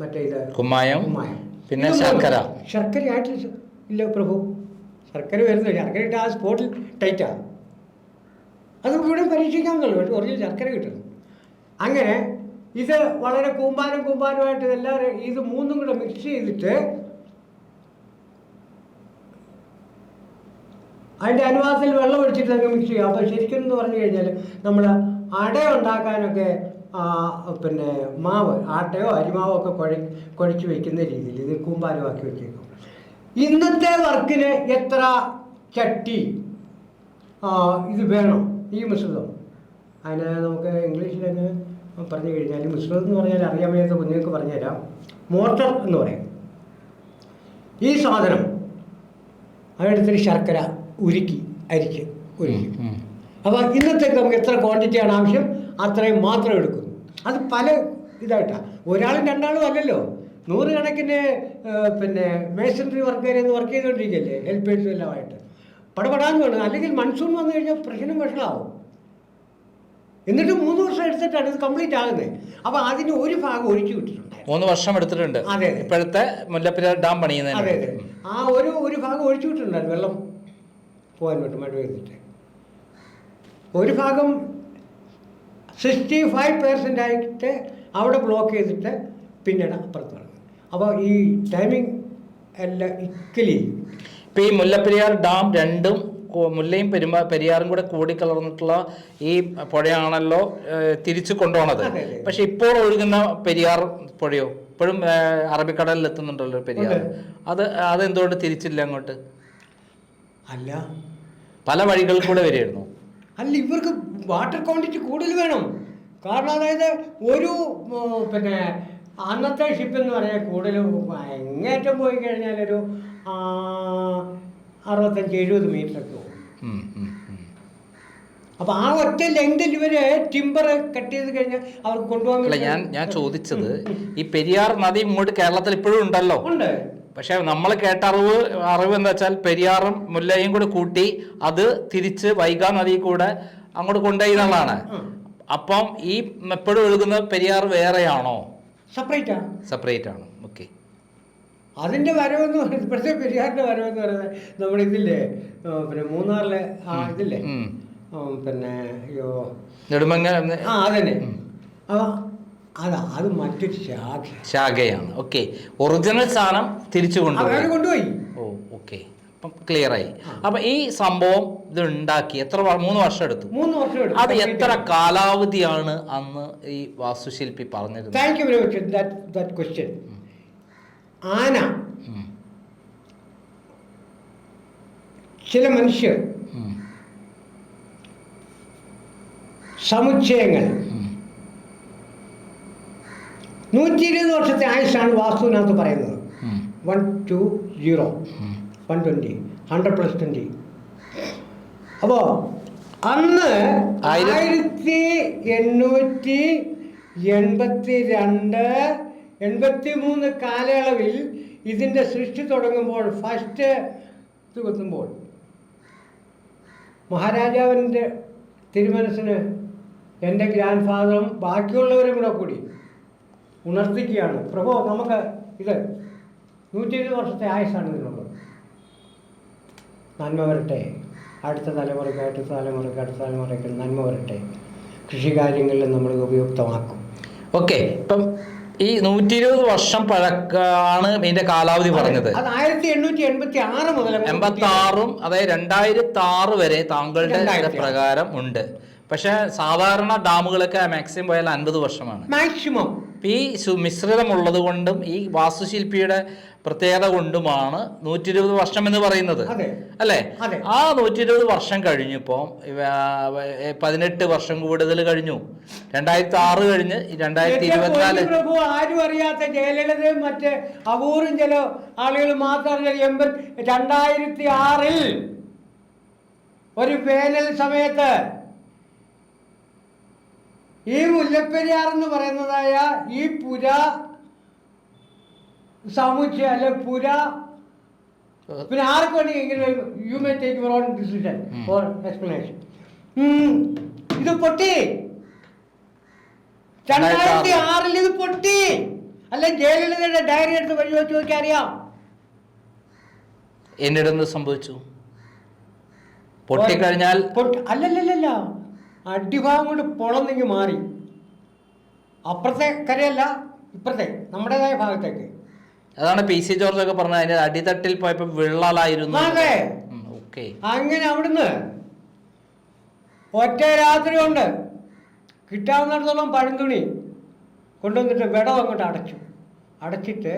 [SPEAKER 2] മറ്റേ ഇത്.
[SPEAKER 1] കുമ്മായം
[SPEAKER 2] കുമ്മായം.
[SPEAKER 1] പിന്നെ. ശർക്കര.
[SPEAKER 2] ശർക്കര ആയിട്ട് ഇല്ല പ്രഭു. ശർക്കര വരുന്നില്ല. ശർക്കര ഇട്ട് ആ സ്പോട്ടിൽ ടൈറ്റാണ് അത് നമുക്ക് ഇവിടെ പരീക്ഷിക്കാൻ കഴിയും ഒറിജിനൽ ശർക്കര കിട്ടുന്നു അങ്ങനെ ഇത് വളരെ കൂമ്പാരം കൂമ്പാരമായിട്ട് എല്ലാവരും ഇത് മൂന്നും കൂടെ മിക്സ് ചെയ്തിട്ട് അതിന്റെ അനുവാദത്തിൽ വെള്ളം ഒഴിച്ചിട്ട് അങ്ങ് മിക്സ് ചെയ്യാം. അപ്പോൾ ശരിക്കും എന്ന് പറഞ്ഞു കഴിഞ്ഞാൽ നമ്മൾ അട ഉണ്ടാക്കാനൊക്കെ പിന്നെ മാവ് ആട്ടയോ അരിമാവോ ഒക്കെ കുഴ കുഴച്ച് വെക്കുന്ന രീതിയിൽ ഇത് കൂമ്പാരമാക്കി വെച്ചേക്കും. ഇന്നത്തെ വർക്കിന് എത്ര ചട്ടി ഇത് വേണം? ഈ മിശ്രിതം. അതിന് നമുക്ക് ഇംഗ്ലീഷിൽ തന്നെ പറഞ്ഞു കഴിഞ്ഞാൽ മിശ്രിതം എന്ന് പറഞ്ഞാൽ അറിയാൻ വയ്യാത്ത കുഞ്ഞുങ്ങൾക്ക് പറഞ്ഞുതരാം. മോട്ടർ എന്ന് പറയും. ഈ സാധനം അതെടുത്തിട്ട് ശർക്കര ഉരുക്കി അരിച്ച് ഉരുക്കി. അപ്പോൾ ഇന്നത്തേക്ക് നമുക്ക് എത്ര ക്വാണ്ടിറ്റിയാണ് ആവശ്യം? അത്രയും മാത്രം എടുക്കുന്നു. അത് പല ഇതായിട്ടാണ് ഒരാളും രണ്ടാളും അല്ലല്ലോ. നൂറുകണക്കിന് പിന്നെ മേസൺറി വർക്കുകാർ എന്ന് വർക്ക് ചെയ്തുകൊണ്ടിരിക്കുകയല്ലേ ഹെൽപ്പേഴ്സും എല്ലാമായിട്ട് പടപടാന്ന് വേണം അല്ലെങ്കിൽ മൺസൂൺ വന്നു കഴിഞ്ഞാൽ പ്രശ്നം വഷളാവും. എന്നിട്ട് മൂന്ന് വർഷം എടുത്തിട്ടാണ് ഇത് കംപ്ലീറ്റ് ആകുന്നത് അപ്പോൾ അതിന് ഒരു ഭാഗം ഒഴിച്ചു വിട്ടിട്ടുണ്ട്
[SPEAKER 1] മൂന്ന് വർഷം എടുത്തിട്ടുണ്ട്.
[SPEAKER 2] അതെ, അതെ.
[SPEAKER 1] ഇപ്പോഴത്തെ മുല്ലപ്പെരിയാർ ഡാം
[SPEAKER 2] പണിയുന്നത്
[SPEAKER 1] അതെ
[SPEAKER 2] അതെ. ആ ഒരു ഒരു ഭാഗം ഒഴിച്ചു വിട്ടിട്ടുണ്ടായിരുന്നു. വെള്ളം പോകാൻ വേണ്ടി മഴ പെയ്തിട്ട്. ഒരു ഭാഗം സിക്സ്റ്റി ഫൈവ് പെർസെന്റ് ആയിട്ട് അവിടെ ബ്ലോക്ക് ചെയ്തിട്ട് പിന്നീട് അപ്പുറത്ത് നടക്കും അപ്പോൾ ഈ ടൈമിംഗ് എല്ലാം ഇക്കലി.
[SPEAKER 1] ഇപ്പോൾ ഈ മുല്ലപ്പെരിയാർ ഡാം രണ്ടും മുല്ലയും പെരുമ പെരിയാറും കൂടെ കൂടിക്കലർന്നിട്ടുള്ള ഈ പുഴയാണല്ലോ തിരിച്ചു കൊണ്ടുപോണത്. പക്ഷെ ഇപ്പോൾ ഒഴുകുന്ന പെരിയാർ പുഴയോ? ഇപ്പോഴും അറബിക്കടലിൽ എത്തുന്നുണ്ടല്ലോ പെരിയാർ.
[SPEAKER 2] അത്
[SPEAKER 1] അത് അതെന്തുകൊണ്ട് തിരിച്ചില്ല അങ്ങോട്ട്?
[SPEAKER 2] അല്ല.
[SPEAKER 1] പല വഴികളിൽ കൂടെ വരികയായിരുന്നു.
[SPEAKER 2] അല്ല ഇവർക്ക് വാട്ടർ ക്വാണ്ടിറ്റി കൂടുതൽ വേണം. കാരണം അതായത് ഒരു പിന്നെ അന്നത്തെ ഷിപ്പ് എന്ന് പറഞ്ഞാൽ കൂടുതൽ എങ്ങേറ്റം പോയി കഴിഞ്ഞാൽ ഒരു അറുപത്തഞ്ച് എഴുപത് മീറ്റർ ഒക്കെ പോകും. അപ്പൊ ആ ഒറ്റ ലെങ്തിൽ ഇവർ ടിമ്പർ കട്ട് ചെയ്ത് കഴിഞ്ഞാൽ അവർക്ക് കൊണ്ടുപോകാൻ
[SPEAKER 1] ഞാൻ ഞാൻ ചോദിച്ചത് ഈ പെരിയാർ നദി ഇങ്ങോട്ട് കേരളത്തിൽ ഇപ്പോഴും ഉണ്ടല്ലോ?
[SPEAKER 2] ഉണ്ട്.
[SPEAKER 1] പക്ഷെ നമ്മൾ കേട്ട അറിവ് അറിവ് എന്താ വെച്ചാൽ പെരിയാറും മുല്ലയും കൂടെ കൂട്ടി അത് തിരിച്ച് വൈഗാ നദി കൂടെ അങ്ങോട്ട് കൊണ്ടുപോയി എന്നുള്ളതാണ് അപ്പം ഈ എപ്പോഴും ഒഴുകുന്ന പെരിയാർ വേറെയാണോ?
[SPEAKER 2] സെപ്പറേറ്റ് ആണ്.
[SPEAKER 1] സെപ്പറേറ്റ് ആണ്. ഓക്കെ
[SPEAKER 2] അതിന്റെ വരവെന്ന് പറയുന്നത് ഇപ്പോഴത്തെ പെരിയാറിന്റെ വരവെന്ന് പറയുന്നത് നമ്മുടെ ഇതില്ലേ പിന്നെ മൂന്നാറിലെ ആ ഇതില്ലേ? പിന്നെ അയ്യോ.
[SPEAKER 1] നെടുമങ്ങ
[SPEAKER 2] ആ അതന്നെ. അപ്പൊ അതാ അത് മറ്റൊരു ശാഖ
[SPEAKER 1] ശാഖയാണ്. ഓക്കെ ഒറിജിനൽ സാധനം തിരിച്ചു കൊണ്ടുപോയി.
[SPEAKER 2] കൊണ്ടുപോയി.
[SPEAKER 1] ഓ ഓക്കെ അപ്പം ക്ലിയർ ആയി. അപ്പൊ ഈ സംഭവം ഇത് ഉണ്ടാക്കി എത്ര മൂന്ന് വർഷം എടുത്തു?
[SPEAKER 2] മൂന്ന് വർഷം എടുത്തു.
[SPEAKER 1] അത് എത്ര കാലാവധിയാണ് അന്ന് ഈ വാസ്തുശില്പി പറഞ്ഞത്
[SPEAKER 2] thank you very much that question ആന. ചില മനുഷ്യർ. സമുച്ചയങ്ങൾ. നൂറ്റി ഇരുപത് വർഷത്തെ ആയുഷാണ് വാസ്തുവിനകത്ത് പറയുന്നത്. One two zero. One twenty hundred plus twenty അപ്പോൾ അന്ന്
[SPEAKER 1] ആയിരം-
[SPEAKER 2] ആയിരത്തി എണ്ണൂറ്റി എൺപത്തി രണ്ട് എൺപത്തി മൂന്ന് കാലയളവിൽ ഇതിന്റെ സൃഷ്ടി തുടങ്ങുമ്പോൾ ഫസ്റ്റ് ഇത് കുത്തുമ്പോൾ മഹാരാജാവിന്റെ തിരുമനസ്സിന് എന്റെ ഗ്രാൻഡ് ഫാദറും ബാക്കിയുള്ളവരും കൂടെ കൂടി ഉണർത്തിക്കുകയാണ്. പ്രഭോ നമുക്ക് ഇത് നൂറ്റി ഇരുപത് വർഷത്തെ ആയുസാണ് ഇതിനുള്ളത്. നന്മ വരട്ടെ. അടുത്ത തലമുറയ്ക്ക് അടുത്ത തലമുറയ്ക്ക് അടുത്ത തലമുറയ്ക്ക് നന്മ വരട്ടെ. കൃഷികാര്യങ്ങളിൽ നമ്മൾ ഉപയുക്തമാക്കും.
[SPEAKER 1] ഓക്കെ ഇപ്പം ഈ നൂറ്റി ഇരുപത് വർഷം പഴക്കാണ് ഇതിന്റെ കാലാവധി പറഞ്ഞത്.
[SPEAKER 2] അത് ആയിരത്തി എണ്ണൂറ്റി എൺപത്തി ആറ് മുതൽ
[SPEAKER 1] എൺപത്തി ആറും അതായത് രണ്ടായിരത്തി ആറ് വരെ താങ്കളുടെ പ്രകാരം ഉണ്ട്. പക്ഷെ സാധാരണ ഡാമുകളൊക്കെ മാക്സിമം പോയാൽ അൻപത് വർഷമാണ്.
[SPEAKER 2] മാക്സിമം.
[SPEAKER 1] ഈ സു- മിശ്രിതമുള്ളത് കൊണ്ടും ഈ വാസ്തുശില്പിയുടെ പ്രത്യേകത കൊണ്ടുമാണ് നൂറ്റി ഇരുപത് വർഷം എന്ന് പറയുന്നത്. അല്ലേ? ആ നൂറ്റി ഇരുപത് വർഷം കഴിഞ്ഞപ്പോൾ പതിനെട്ട് വർഷം കൂടുതൽ കഴിഞ്ഞു. രണ്ടായിരത്തി ആറ് കഴിഞ്ഞ് രണ്ടായിരത്തി ഇരുപത്തിനാല്
[SPEAKER 2] പ്രഭു ആരും അറിയാത്ത ജയലളിതയും മറ്റ് അപൂർവം ചില ആളുകൾ മാത്രം എൺപത് രണ്ടായിരത്തി ആറിൽ ഒരു വേനൽ സമയത്ത് ഈ മുല്ലപ്പെരിയാർ എന്ന് പറയുന്നതായ ഈ പുര സമുച്ചയ അല്ലെ പുര? പിന്നെ ആർക്ക് വേണ്ടി you may take your own decision. For explanation ഇത് പൊട്ടി. രണ്ടായിരത്തി ആറിൽ ഇത് പൊട്ടി. അല്ല ജയലളിതയുടെ ഡയറി എടുത്ത് വഴി വെച്ച് നോക്കി അറിയാം
[SPEAKER 1] എന്നിടന്ന് സംഭവിച്ചു? പൊട്ടിക്കഴിഞ്ഞാൽ
[SPEAKER 2] പൊട്ടി- അല്ലല്ലല്ല അടിഭാഗം കൊണ്ട് പൊളന്നിങ്ങ് മാറി. അപ്പുറത്തെ കരയല്ല ഇപ്പുറത്തെ നമ്മുടേതായ ഭാഗത്തേക്ക്.
[SPEAKER 1] അതാണ് പി സി ജോർജ് ഒക്കെ പറഞ്ഞത് അതിന്റെ അടിത്തട്ടിൽ പോയപ്പോ വിള്ളലായിരുന്നു.
[SPEAKER 2] അതെ.
[SPEAKER 1] ഓക്കെ.
[SPEAKER 2] അങ്ങനെ അവിടുന്ന് ഒറ്റ രാത്രി കൊണ്ട് കിട്ടാവുന്നിടത്തോളം പഴന്തുണി കൊണ്ടുവന്നിട്ട് വെടം അങ്ങോട്ട് അടച്ചു. അടച്ചിട്ട്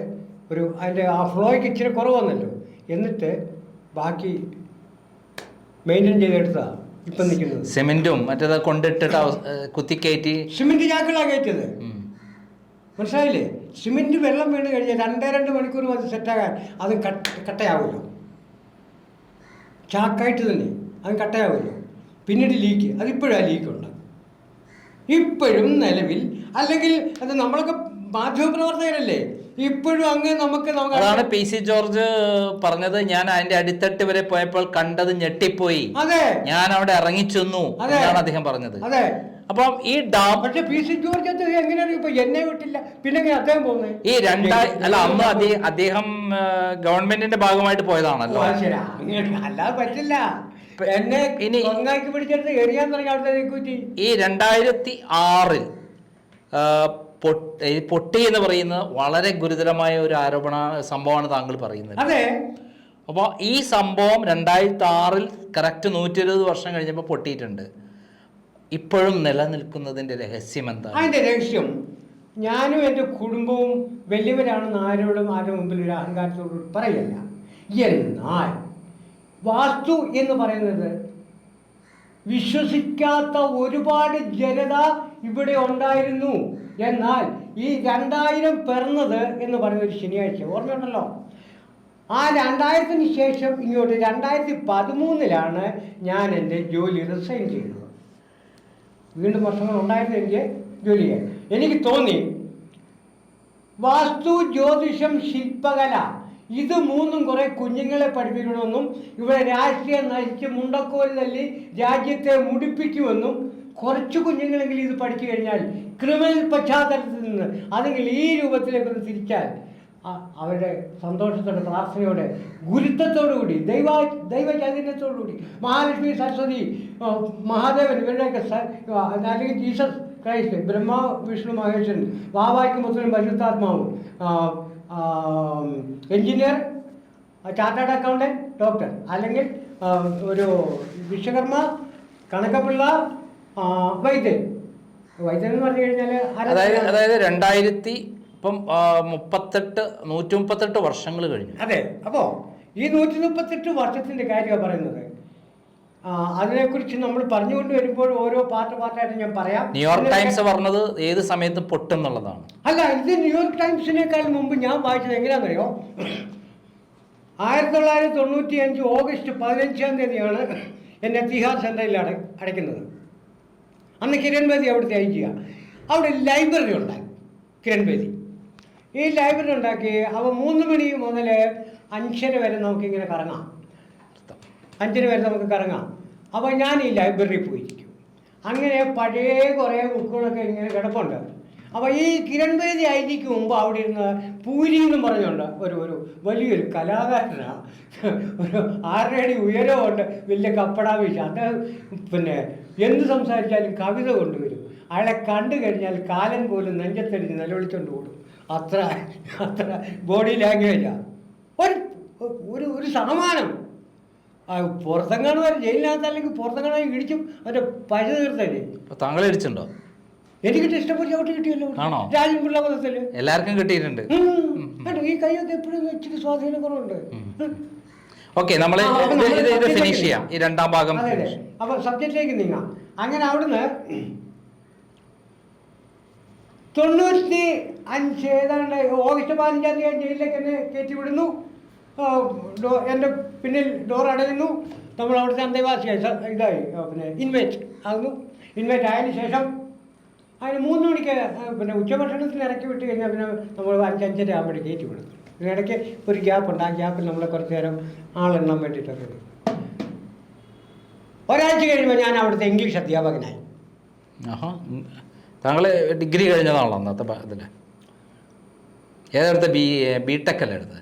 [SPEAKER 2] ഒരു അതിന്റെ ആ ഫ്ലോയ്ക്ക് ഇച്ചിരി കുറവ് വന്നല്ലോ എന്നിട്ട് ബാക്കി മെയിന്റെയിൻ ചെയ്തെടുത്താ ഇപ്പം നിൽക്കുന്നത്.
[SPEAKER 1] സിമെന്റും മറ്റേതാ കൊണ്ടിട്ടിട്ട് കുത്തിക്കയറ്റി.
[SPEAKER 2] സിമെന്റ് ചാക്കിലാണ് കയറ്റിയത്. മനസ്സിലായില്ലേ? സിമെന്റ് വെള്ളം വീണ് കഴിഞ്ഞാൽ രണ്ടേ രണ്ട് മണിക്കൂർ മതി സെറ്റാകാൻ അത് കട്ട് കട്ടയാവുമല്ലോ. ചാക്കായിട്ട് തന്നെ അത് കട്ടയാവുമല്ലോ. പിന്നീട് ലീക്ക്. അതിപ്പോഴും ആ ലീക്കുണ്ട് ഇപ്പോഴും നിലവിൽ അല്ലെങ്കിൽ അത് നമ്മളൊക്കെ മാധ്യമപ്രവർത്തകരല്ലേ? ഇപ്പോഴും അങ്ങ് നമുക്ക്
[SPEAKER 1] അതാണ് പി സി ജോർജ് പറഞ്ഞത്. ഞാൻ അതിന്റെ അടിത്തട്ട് വരെ പോയപ്പോൾ കണ്ടത് ഞെട്ടിപ്പോയി.
[SPEAKER 2] അതെ.
[SPEAKER 1] ഞാൻ അവിടെ ഇറങ്ങിച്ചെന്നു. എന്നാണ് അദ്ദേഹം പറഞ്ഞത്.
[SPEAKER 2] അതെ.
[SPEAKER 1] അപ്പം ഈ ഡാം
[SPEAKER 2] പക്ഷെ പി സി ജോർജ് എങ്ങനെയാണ് ഇപ്പൊ എന്നെ വിട്ടില്ല? പിന്നെ അദ്ദേഹം പോകുന്നത്
[SPEAKER 1] ഈ രണ്ടായി അല്ല അന്ന് അദ്ദേഹം അദ്ദേഹം ഗവൺമെന്റിന്റെ ഭാഗമായിട്ട് പോയതാണല്ലോ.
[SPEAKER 2] അല്ല അല്ലാതെ പറ്റില്ല. എന്നെ
[SPEAKER 1] ഇനി-
[SPEAKER 2] ഒന്നാക്കി പിടിച്ചെടുത്ത് എറിയാൻ തുടങ്ങി അവിടുത്തെ
[SPEAKER 1] ഈ രണ്ടായിരത്തി ആറിൽ പൊട്ടി എന്ന് പറയുന്ന വളരെ ഗുരുതരമായ ഒരു ആരോപണ സംഭവമാണ് താങ്കൾ പറയുന്നത്.
[SPEAKER 2] അതെ.
[SPEAKER 1] അപ്പോൾ ഈ സംഭവം രണ്ടായിരത്തി ആറിൽ കറക്റ്റ് നൂറ്റി ഇരുപത് വർഷം കഴിഞ്ഞപ്പോൾ പൊട്ടിയിട്ടുണ്ട്. ഇപ്പോഴും നിലനിൽക്കുന്നതിന്റെ രഹസ്യം എന്താണ്?
[SPEAKER 2] അതിന്റെ രഹസ്യം ഞാനും എന്റെ കുടുംബവും വലിയവരാണെന്ന് ആരോടും ആരുടെ മുമ്പിൽ ഒരു അഹങ്കാരത്തോട് പറയല്ല. എന്നാൽ വാസ്തു എന്ന് പറയുന്നത് വിശ്വസിക്കാത്ത ഒരുപാട് ജനത ഇവിടെ ഉണ്ടായിരുന്നു. എന്നാൽ ഈ രണ്ടായിരം പിറന്നത് എന്ന് പറയുന്ന ഒരു ശനിയാഴ്ച ഓർമ്മയുണ്ടല്ലോ? ആ രണ്ടായിരത്തിന് ശേഷം ഇങ്ങോട്ട് രണ്ടായിരത്തി പതിമൂന്നിലാണ് ഞാൻ എന്റെ ജോലി റിസൈൻ ചെയ്തത്. വീണ്ടും വർഷങ്ങൾ ഉണ്ടായിരുന്നു എനിക്ക് ജോലിയെ എനിക്ക് തോന്നി വാസ്തു ജ്യോതിഷം ശില്പകല ഇത് മൂന്നും കുറെ കുഞ്ഞുങ്ങളെ പഠിപ്പിക്കണമെന്നും ഇവിടെ രാഷ്ട്രീയം നശിച്ച് മുണ്ടക്കോൽ തല്ലി രാജ്യത്തെ മുടിപ്പിക്കുമെന്നും കുറച്ച് കുഞ്ഞുങ്ങളെങ്കിലും ഇത് പഠിച്ചു കഴിഞ്ഞാൽ ക്രിമിനൽ പശ്ചാത്തലത്തിൽ നിന്ന് അല്ലെങ്കിൽ ഈ രൂപത്തിലേക്കൊന്ന് തിരിച്ചാൽ അവരുടെ സന്തോഷത്തോടെ പ്രാർത്ഥനയോടെ ഗുരുത്വത്തോടുകൂടി ദൈവ ദൈവ ചൈതന്യത്തോടുകൂടി മഹാലക്ഷ്മി സരസ്വതി മഹാദേവൻ ഇവരുടെയൊക്കെ അല്ലെങ്കിൽ ജീസസ് ക്രൈസ്റ്റ് ബ്രഹ്മ വിഷ്ണു മഹേശൻ വാവായ്ക്ക് മുസ്ലിം പരിശുദ്ധാത്മാവും എഞ്ചിനീയർ ചാർട്ടേഡ് അക്കൗണ്ടന്റ് ഡോക്ടർ അല്ലെങ്കിൽ ഒരു വിശ്വകർമ്മ കണക്കപ്പിള്ള വൈദ്യൻ വൈദ്യൻ എന്ന് പറഞ്ഞു കഴിഞ്ഞാൽ
[SPEAKER 1] അതായത് അതായത് രണ്ടായിരത്തി ഇപ്പം മുപ്പത്തെട്ട് നൂറ്റി മുപ്പത്തെട്ട് വർഷങ്ങൾ കഴിഞ്ഞു.
[SPEAKER 2] അതെ അപ്പോൾ ഈ നൂറ്റി മുപ്പത്തെട്ട് വർഷത്തിന്റെ കാര്യമാണ് പറയുന്നത് അതിനെക്കുറിച്ച് നമ്മൾ പറഞ്ഞുകൊണ്ട് വരുമ്പോൾ ഓരോ പാർട്ട് പാർട്ടായിട്ട് ഞാൻ പറയാം.
[SPEAKER 1] ന്യൂയോർക്ക് ടൈംസ് പറഞ്ഞത് ഏത് സമയത്ത് പൊട്ടുന്നുള്ളതാണ്.
[SPEAKER 2] അല്ല ഇത് ന്യൂയോർക്ക് ടൈംസിനേക്കാൾ മുമ്പ് ഞാൻ വായിച്ചത് എങ്ങനെയാണെന്നറിയോ? ആയിരത്തി തൊള്ളായിരത്തി തൊണ്ണൂറ്റി അഞ്ച് ഓഗസ്റ്റ് പതിനഞ്ചാം തീയതിയാണ് എന്നെ തിഹാർ സെന്ററിൽ അട അടയ്ക്കുന്നത്. അന്ന് കിരൺ ബേദി അവിടുത്തെ അയക്കുക അവിടെ ലൈബ്രറി ഉണ്ടാക്കി കിരൺ ബേദി ഈ ലൈബ്രറി ഉണ്ടാക്കി അവ മൂന്ന് മണി മുതൽ അഞ്ചര വരെ നമുക്കിങ്ങനെ കറങ്ങാം. അഞ്ചര വരെ നമുക്ക് കറങ്ങാം. അപ്പോൾ ഞാൻ ഈ ലൈബ്രറിയിൽ പോയിരിക്കും. അങ്ങനെ പഴയ കുറേ ബുക്കുകളൊക്കെ ഇങ്ങനെ കിടപ്പുണ്ട്. അപ്പോൾ ഈ കിരൺ ബേദി ഐഡിക്ക് മുമ്പ് അവിടെ ഇരുന്ന് പൂരി എന്ന് പറഞ്ഞുകൊണ്ട് ഒരു ഒരു വലിയൊരു കലാകാരനാണ് ഒരു ആറര അടി ഉയരമുണ്ട് വലിയ കപ്പടാ അദ്ദേഹം പിന്നെ എന്ത് സംസാരിച്ചാലും കവിത കൊണ്ടുവരും. അയാളെ കണ്ടു കഴിഞ്ഞാൽ കാലൻ പോലും നെഞ്ചത്തടിച്ച് നിലവിളിച്ചുകൊണ്ട് ഓടും. അത്ര അത്ര ബോഡി ലാംഗ്വേജാണ് ഒരു ഒരു ഒരു ആ, പുറത്തെങ്ങാണ് വരെ ജയിലിനകത്ത് അല്ലെങ്കിൽ പുറത്തെങ്ങാണ് ഇടിച്ചും അവരുടെ പഴ തീർത്തേ
[SPEAKER 1] അപ്പൊ താങ്കൾ ഇടിച്ചിട്ടുണ്ടോ?
[SPEAKER 2] എനിക്ക് ഇഷ്ടപ്പെട്ട ചവിട്ട് കിട്ടിയല്ലോ.
[SPEAKER 1] ആണോ?
[SPEAKER 2] രാജ്യം പിള്ള പദത്തിൽ
[SPEAKER 1] എല്ലാവർക്കും കിട്ടിയിട്ടുണ്ട്.
[SPEAKER 2] ഈ കൈയൊക്കെ എപ്പോഴും ഇച്ചിരി സ്വാധീനം കുറവുണ്ട്.
[SPEAKER 1] ഓക്കെ നമ്മൾ ഫിനിഷ് ചെയ്യാം. ഈ രണ്ടാം ഭാഗം
[SPEAKER 2] അപ്പൊ സബ്ജക്റ്റിലേക്ക് നീങ്ങാം. അങ്ങനെ അവിടുന്ന് തൊണ്ണൂറ്റി അഞ്ച് ഏതാണ്ട് ഓഗസ്റ്റ് പതിനഞ്ചാം തീയതി ജയിലിലേക്ക് എന്നെ കയറ്റി വിടുന്നു. എന്റെ പിന്നിൽ ഡോർ അടയുന്നു. നമ്മൾ അവിടുത്തെ അന്തേവാസിയായി ഇതായി പിന്നെ ഇൻവൈറ്റ് ആകുന്നു. ഇൻവൈറ്റ് ആയതിനു ശേഷം അതിന് മൂന്ന് മണിക്ക് പിന്നെ ഉച്ചഭക്ഷണത്തിന് ഇറക്കി വിട്ട് കഴിഞ്ഞാൽ പിന്നെ നമ്മൾ അഞ്ചഞ്ചര ആകുമ്പോൾ കയറ്റി വിടും. ഇതിനിടയ്ക്ക് ഒരു ഗ്യാപ്പ് ഉണ്ട്. ആ ഗ്യാപ്പിൽ നമ്മൾ കുറച്ച് നേരം ആളെണ്ണാൻ വേണ്ടിയിട്ടൊക്കെ. ഒരാഴ്ച കഴിയുമ്പോൾ ഞാൻ അവിടുത്തെ ഇംഗ്ലീഷ് അധ്യാപകനായി.
[SPEAKER 1] താങ്കൾ ഡിഗ്രി കഴിഞ്ഞതാണല്ലോ അന്നത്തെ ഇതിൽ ഏതെടുത്ത് ബി ബി ടെക് അല്ലേ എടുത്തത്?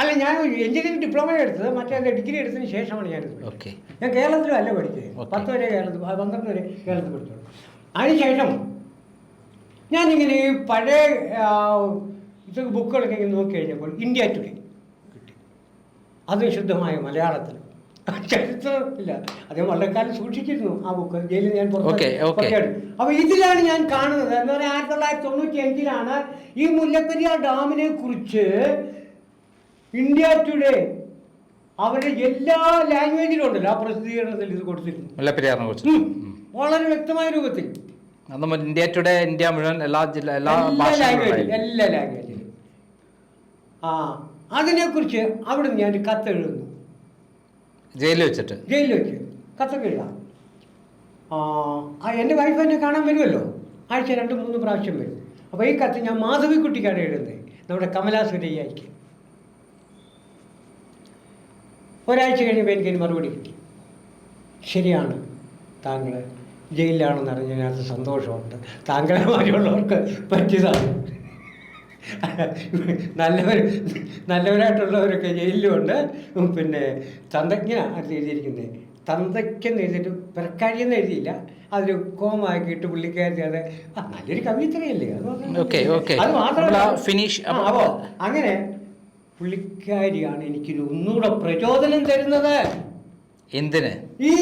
[SPEAKER 2] അല്ല ഞാൻ എഞ്ചിനീയറിംഗ് ഡിപ്ലോമ എടുത്തത്. മറ്റേ ഡിഗ്രി എടുത്തതിന് ശേഷമാണ് ഞാൻ എടുത്തത്.
[SPEAKER 1] ഓക്കെ.
[SPEAKER 2] ഞാൻ കേരളത്തിലും അല്ല പഠിച്ചത്. പത്ത് വരെ കേരളത്തിൽ പന്ത്രണ്ട് വരെ കേരളത്തിൽ പഠിച്ചോളൂ അതിനുശേഷം ഞാനിങ്ങനെ ഈ പഴയ ഇത് ബുക്കുകളൊക്കെ ഇങ്ങനെ നോക്കി കഴിഞ്ഞപ്പോൾ ഇന്ത്യ ടുഡേ കിട്ടി. അത് ശുദ്ധമായ മലയാളത്തിൽ. ചരിത്രം ഇല്ല അദ്ദേഹം വളരെ കാലം സൂക്ഷിച്ചിരുന്നു ആ ബുക്ക്. ജയിലിൽ ഞാൻ. അപ്പൊ ഇതിലാണ് ഞാൻ കാണുന്നത്. എന്ന് പറഞ്ഞാൽ ആയിരത്തി തൊള്ളായിരത്തി തൊണ്ണൂറ്റി അഞ്ചിലാണ് ഈ മുല്ലപ്പെരിയാർ ഡാമിനെ കുറിച്ച് ഇന്ത്യ ടുഡേ അവരുടെ എല്ലാ ലാംഗ്വേജിലും ഉണ്ടല്ലോ. ആ പ്രസിദ്ധീകരണത്തിൽ ഇത് കൊടുത്തിരുന്നു.
[SPEAKER 1] മുല്ലപ്പെരിയാറിനെ കുറിച്ച്.
[SPEAKER 2] ഉം. വളരെ വ്യക്തമായ രൂപത്തിൽ.
[SPEAKER 1] മു- ഇന്ത്യ ടുഡേ ഇന്ത്യ മുഴുവൻ എല്ലാ ജില്ല എല്ലാ
[SPEAKER 2] എല്ലാ
[SPEAKER 1] ഭാഷകളിലും
[SPEAKER 2] ലാംഗ്വേജിലും എല്ലാ ലാംഗ്വേജിലും ആ അതിനെക്കുറിച്ച് അവിടെ ഞാൻ കത്ത് എഴുതുന്നു.
[SPEAKER 1] ജയിലിൽ വെച്ചിട്ട്.
[SPEAKER 2] ജയിലിൽ വെച്ച്. കത്തൊക്കെ എഴുതാം. ആ ആ, എന്റെ വൈഫ് എന്നെ കാണാൻ വരുമല്ലോ? ആഴ്ച രണ്ട് മൂന്ന് പ്രാവശ്യം വരും. അപ്പോൾ ഈ കത്ത് ഞാൻ മാധവിക്കുട്ടിക്കാണ് എഴുതുന്നത്. നമ്മുടെ കമലാ സുരയ്യയ്ക്ക് ഒരാഴ്ച കഴിയുമ്പോൾ എനിക്കൊരു മറുപടി കിട്ടി. ശരിയാണ് താങ്കൾ ജയിലിലാണെന്ന് അറിഞ്ഞതിനകത്ത് സന്തോഷമുണ്ട്. താങ്കളെ മാതിരിയുള്ളവർക്ക് പറ്റിയതാണ്. നല്ലവർ നല്ലവരായിട്ടുള്ളവരൊക്കെ ജയിലിലുമുണ്ട് പിന്നെ തന്തജ്ഞ അത് എഴുതിയിരിക്കുന്നത്. തന്തയ്ക്കെന്ന് എഴുതിയിട്ട് പിറക്കാഴിയെന്ന് എഴുതിയില്ല. അതൊരു കോമാക്കിയിട്ട് പുള്ളിക്കാരി അത് ആ നല്ലൊരു കവിത്രയല്ലേ അത് മാത്രമല്ല.
[SPEAKER 1] Finish okay.
[SPEAKER 2] അത് മാത്രമല്ല
[SPEAKER 1] നമ്മളാ finish
[SPEAKER 2] അപ്പോ അങ്ങനെ പുള്ളിക്കാരിയാണ് എനിക്ക് ഒന്നുകൂടെ പ്രചോദനം തരുന്നത്.
[SPEAKER 1] എന്തിന്?
[SPEAKER 2] ഈ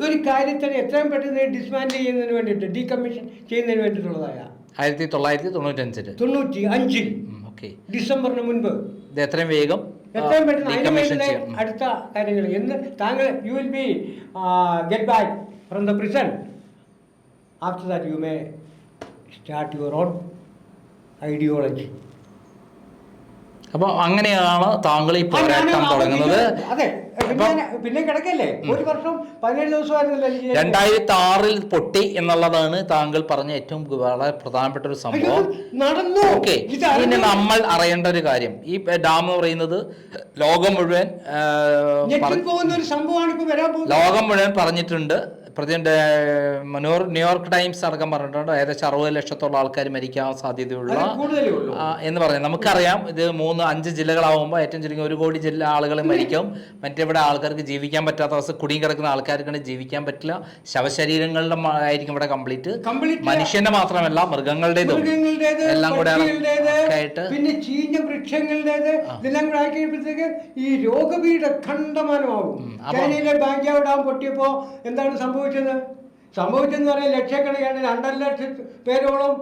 [SPEAKER 2] ഒരു കാര്യത്തിന് എത്രയും പെട്ടെന്ന് ഡിസ്മാൻഡ് ചെയ്യുന്നതിന് വേണ്ടിയിട്ട് ഡീകമ്മീഷൻ ചെയ്യുന്നതിന് വേണ്ടിയിട്ടുള്ളതായ.
[SPEAKER 1] ആയിരത്തി തൊള്ളായിരത്തി തൊണ്ണൂറ്റഞ്ചിൽ.
[SPEAKER 2] തൊണ്ണൂറ്റി അഞ്ചിൽ
[SPEAKER 1] ഓക്കെ.
[SPEAKER 2] ഡിസംബറിന് മുൻപ്.
[SPEAKER 1] ഇത് എത്രയും വേഗം
[SPEAKER 2] എത്രയും പെട്ടെന്ന് അതിന്. അടുത്ത കാര്യങ്ങൾ. എന്ന് താങ്കൾ you will be get back from the prison. After that, you may start your own ideology.
[SPEAKER 1] അപ്പൊ അങ്ങനെയാണ് താങ്കൾ ഈ പോരാട്ടം തുടങ്ങുന്നത്.
[SPEAKER 2] പിന്നെ കിടക്കല്ലേ? ഒരു വർഷം പതിനേഴ് ദിവസമായിരുന്നല്ലോ
[SPEAKER 1] രണ്ടായിരത്തി ആറിൽ പൊട്ടി എന്നുള്ളതാണ് താങ്കൾ പറഞ്ഞ ഏറ്റവും വളരെ പ്രധാനപ്പെട്ട ഒരു സംഭവം.
[SPEAKER 2] നടന്നു.
[SPEAKER 1] ഓക്കെ
[SPEAKER 2] പിന്നെ
[SPEAKER 1] നമ്മൾ അറിയേണ്ട ഒരു കാര്യം. ഈ ഡാം എന്ന് പറയുന്നത് ലോകം മുഴുവൻ
[SPEAKER 2] പോകുന്ന ഒരു സംഭവമാണ് ഇപ്പൊ വരാൻ പോകുന്നത്.
[SPEAKER 1] ലോകം മുഴുവൻ പറഞ്ഞിട്ടുണ്ട്. പ്രസിഡന്റ് മനോർ ന്യൂയോർക്ക് ടൈംസ് അടക്കം പറഞ്ഞിട്ടുണ്ട്. ഏകദേശം അറുപത് ലക്ഷത്തോളം ആൾക്കാർ മരിക്കാൻ സാധ്യതയുള്ള എന്ന് പറഞ്ഞു നമുക്കറിയാം ഇത് മൂന്ന് അഞ്ച് ജില്ലകളാവുമ്പോൾ ഏറ്റവും ചുരുങ്ങി ഒരു കോടി ജില്ല ആളുകൾ മരിക്കും. മറ്റെവിടെ ആൾക്കാർക്ക് ജീവിക്കാൻ പറ്റാത്ത അവസ്ഥ കുടിയും കിടക്കുന്ന ആൾക്കാർക്ക് ജീവിക്കാൻ പറ്റില്ല. ശവശരീരങ്ങളുടെ ആയിരിക്കും ഇവിടെ കംപ്ലീറ്റ്. മനുഷ്യന്റെ മാത്രമല്ല മൃഗങ്ങളുടേതും. എല്ലാം കൂടെ ആയിട്ട്
[SPEAKER 2] പിന്നെ ചീഞ്ഞ വൃക്ഷങ്ങളുടേത് ഇതെല്ലാം കൂടെ ഈ രോഗപീഠ ഖണ്ഡമാനമാകും. ചൈനയിലെ ബാങ്ക്യാവ് ഡാം പൊട്ടിയപ്പോ എന്താണ് സംഭവിച്ചത്? സംഭവിച്ചെന്ന് പറയാൻ ലക്ഷക്കണക്കാണ് രണ്ടര ലക്ഷം പേരോളം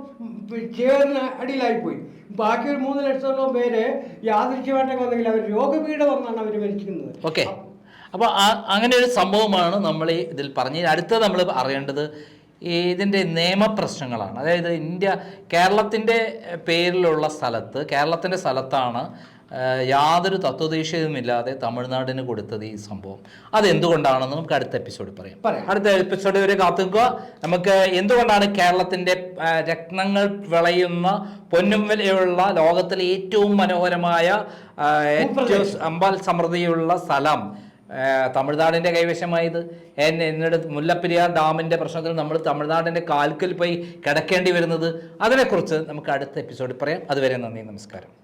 [SPEAKER 2] ചേർന്ന് അടിയിലായിപ്പോയി. ബാക്കി ഒരു മൂന്ന് ലക്ഷത്തോളം പേര് യാദൃശ്യമായിട്ടൊക്കെ വന്നെങ്കിൽ അവർ രോഗപീഠ വന്നാണ് അവർ മരിക്കുന്നത്
[SPEAKER 1] ഓക്കെ. അപ്പോൾ അങ്ങനെ ഒരു സംഭവമാണ് നമ്മൾ ഇതിൽ പറഞ്ഞ് അടുത്തത് നമ്മൾ അറിയേണ്ടത് ഇതിന്റെ നിയമപ്രശ്നങ്ങളാണ് അതായത് ഇന്ത്യ കേരളത്തിന്റെ പേരിലുള്ള സ്ഥലത്ത് കേരളത്തിന്റെ സ്ഥലത്താണ് യാതൊരു തത്വദീക്ഷയുമില്ലാതെ തമിഴ്നാടിന് കൊടുത്തത് ഈ സംഭവം. അതെന്തുകൊണ്ടാണെന്ന് നമുക്ക് അടുത്ത എപ്പിസോഡിൽ പറയാം.
[SPEAKER 2] പറയാം.
[SPEAKER 1] അടുത്ത എപ്പിസോഡ് വരെ കാത്തുക്കുക നമുക്ക് എന്തുകൊണ്ടാണ് കേരളത്തിന്റെ ആ, രത്നങ്ങൾ വിളയുന്ന പൊന്നും വിലയുള്ള ലോകത്തിലെ ഏറ്റവും മനോഹരമായ അമ്പൽ ഏറ്റവും അമ്പാൽ സമൃദ്ധിയുള്ള സ്ഥലം തമിഴ്നാടിന്റെ തമിഴ്നാടിന്റെ കൈവശമായത്? എന്നെ മുല്ലപ്പെരിയാർ ഡാമിന്റെ പ്രശ്നത്തിൽ നമ്മൾ തമിഴ്നാടിന്റെ കാൽക്കൽ പോയി കിടക്കേണ്ടി വരുന്നത്? അതിനെക്കുറിച്ച് നമുക്ക് അടുത്ത എപ്പിസോഡിൽ പറയാം. അതുവരെ നന്ദി നമസ്കാരം.